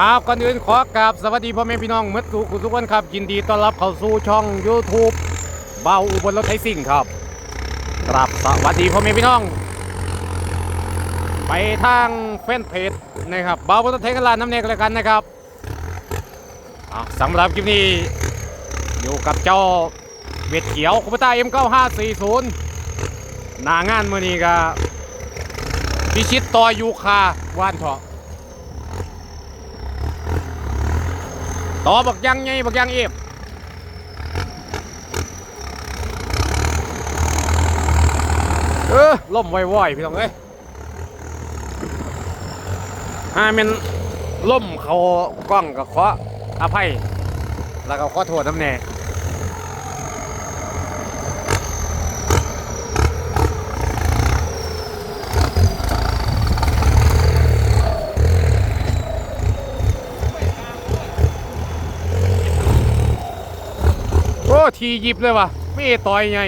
ครับก่อนอื่นขอกราบสวัสดีพ่อแม่พี่น้องมื่อทุกทุกคนครับ ยินดีต้อนรับเข้าสู่ช่อง YouTube เบาอุบลรถไทยซิ่งครับครับสวัสดีพ่อแม่พี่น้อง ไปทางแฟนเพจนะครับเบาอุบลรถไทยกันลานน้ำเนกแล้วกันนะครับสำหรับคลิปนี้ อยู่กับเจ้าเวทเขียวคุปตา M9540 หน้างานมื่อนี้ก็พิชิตต่อยูคาว่านเถาะ ต่อบักยังไงบักยังอีบเออล่มไวๆพี่น้องเอ้ยฮามันล่มเขากล้องกับขออภัย แล้วก็ขอโทษน้ำแน่ ทีหยิบเลยว่ะไม่ต่อยไง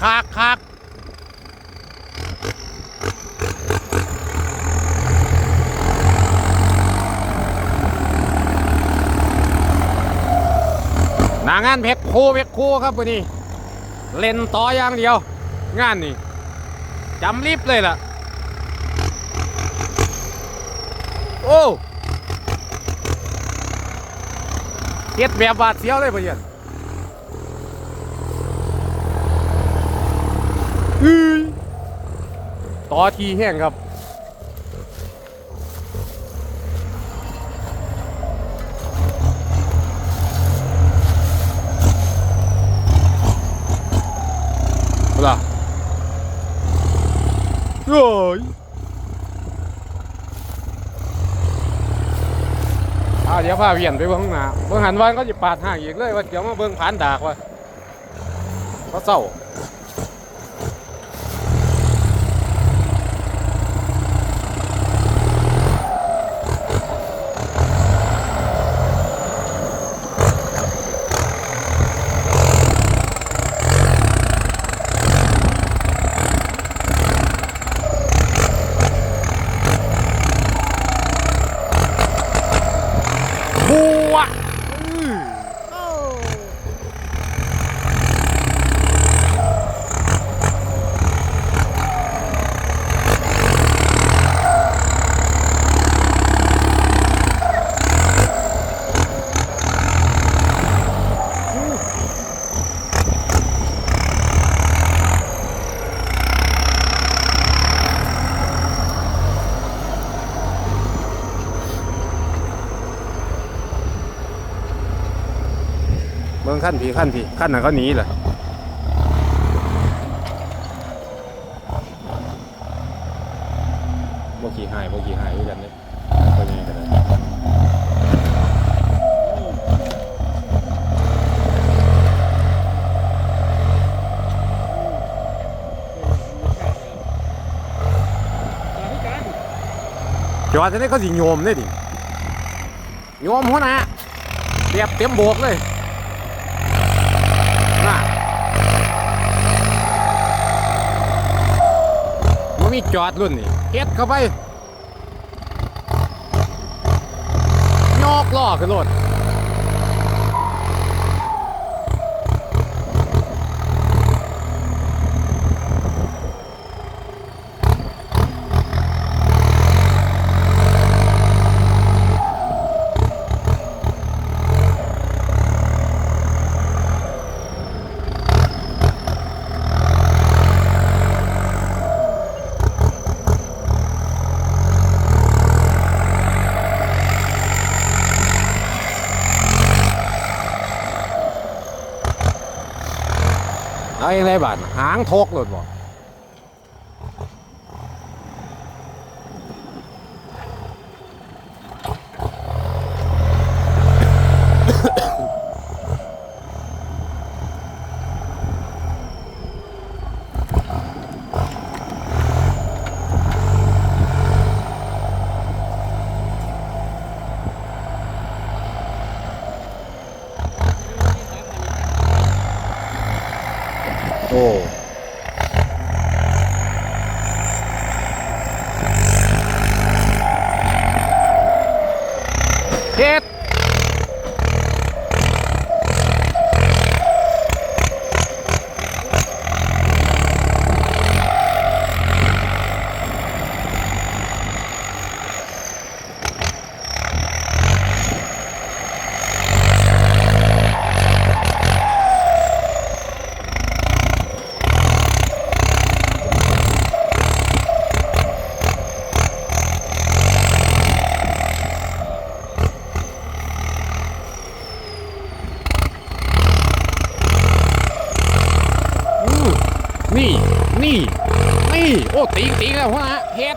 คักคักหนางานเพชรโคเพชรโคครับวันนี้ เล่นต่ออย่างเดียว งานนี่จำรีบเลยล่ะ โอ้เฮ็ดแบบบาดเสียวเลยเพื่อนต่อทีแห้งครับ ล่ะโอ้ย อ่าเดี๋ยวพาเวียนไปเบื้องหน้าเบื้องหันวันก็จะปาดห่างอีกเลยว่าเดี๋ยวมาเบื้องผ่านดากว่าเขาเศร้า บัว บื้องขั้นผีขั้นผีขั้นน่ะเขาหนีเหรอบ่ขี่หายบ่ขี่หายด้วยกันเนี่ยก็ยังไงกันได้จอดจะได้เขาสิโยมเลยดิโยมหัวหน้าเรียบเต็มโบกเลย น่ะมันมีจอดรุ่นนี่เฮ็ดเข้าไป ยอกล้อขึ้นรถ เอาอย่างไรบาดหางทกเลยบ่ โนี่ นี่ นี่ โอ้ ตีตีแล้วฮะเฮ็ด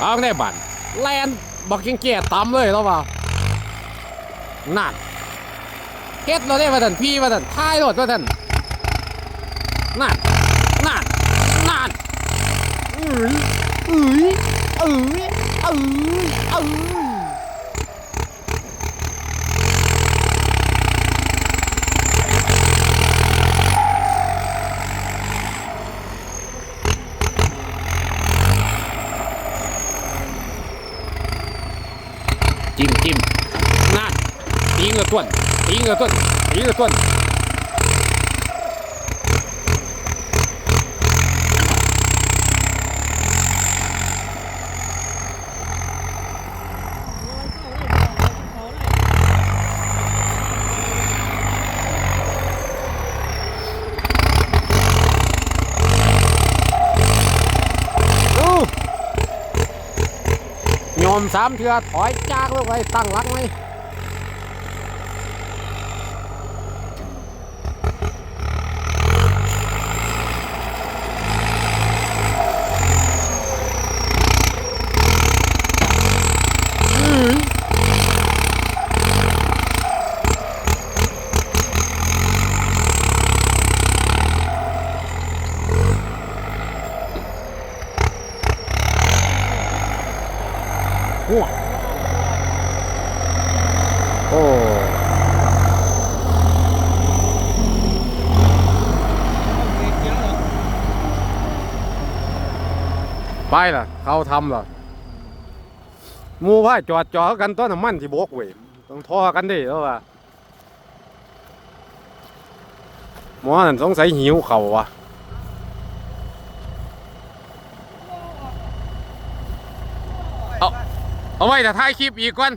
เอาได้บันแลนบักเก่งเกียตำเลยแล้วเปล่านั่นเฮ็ดเราได้มาทันพี่มาทันท้ายรถมาทันนั่นนั่นนั่นอืออืออืออืออือจิ้มจิ้มนั่นตีเอ วนตีเงือต้วนตีเงือต้ มสามเถื่อถอยจากลงไปตั้งหลักไหม โอ้ไปล่ะ เขาทำล่ะหมูพ่ายจอดจอดกันต้นน้ำมันที่โบกเว้ยต้องทอกันดิแล้วว่าหมอนั่นสงสัยหิวเขาวะเอาไว้แต่ถ่ายคลิปอีกก่อน